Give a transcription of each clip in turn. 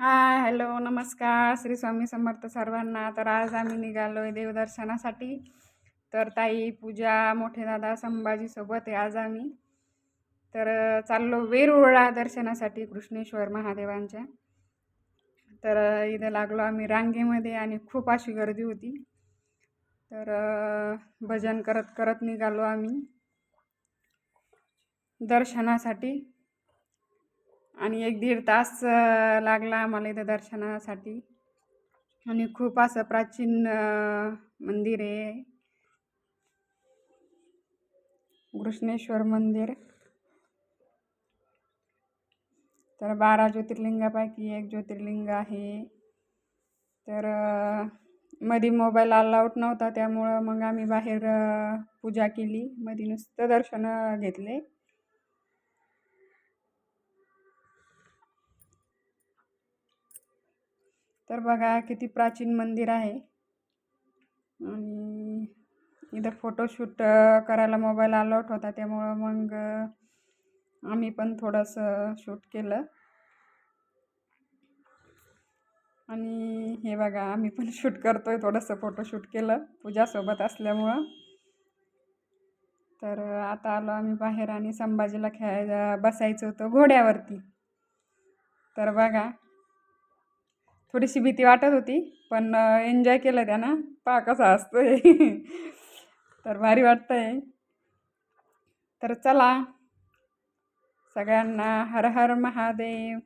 Hi hello नमस्कार. श्री स्वामी समर्थ सर्वांना. तर आज आम्ही निघालो आहे देवदर्शनासाठी. तर ताई पूजा मोठे दादा संभाजीसोबत आहे आज आम्ही. तर चाललो वेरुळा दर्शनासाठी कृष्णेश्वर महादेवांच्या. तर इथं लागलो आम्ही रांगेमध्ये आणि खूप अशी गर्दी होती. तर भजन करत करत निघालो आम्ही. दर्शनासाठी. आणि एक दीड तास लागला आम्हाला इथं दर्शनासाठी. आणि खूप असं प्राचीन मंदिर आहे. कृष्णेश्वर मंदिर. तर बारा ज्योतिर्लिंगापैकी एक ज्योतिर्लिंग आहे. तर मधी मध्ये मोबाईल अलाउट नव्हता त्यामुळं मग आम्ही बाहेर पूजा केली. मध्ये नुसतं दर्शन घेतले. तर बघा किती प्राचीन मंदिर आहे. आणि इथं फोटोशूट करायला मोबाईल अलाउट होता त्यामुळं मग आम्ही पण थोडंसं शूट केलं. आणि हे बघा आम्ही पण शूट करतोय. थोडंसं फोटोशूट केलं. पूजासोबत असल्यामुळं. तर आता आलो आम्ही बाहेर आणि संभाजीला खेळायला बसायचं होतं घोड्यावरती. तर बघा थोडीशी भीती वाटत होती पण एन्जॉय केलं त्यानं. पहा कसा असतोय. तर भारी वाटतंय. तर चला. सगळ्यांना हर हर महादेव.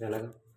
झाला का?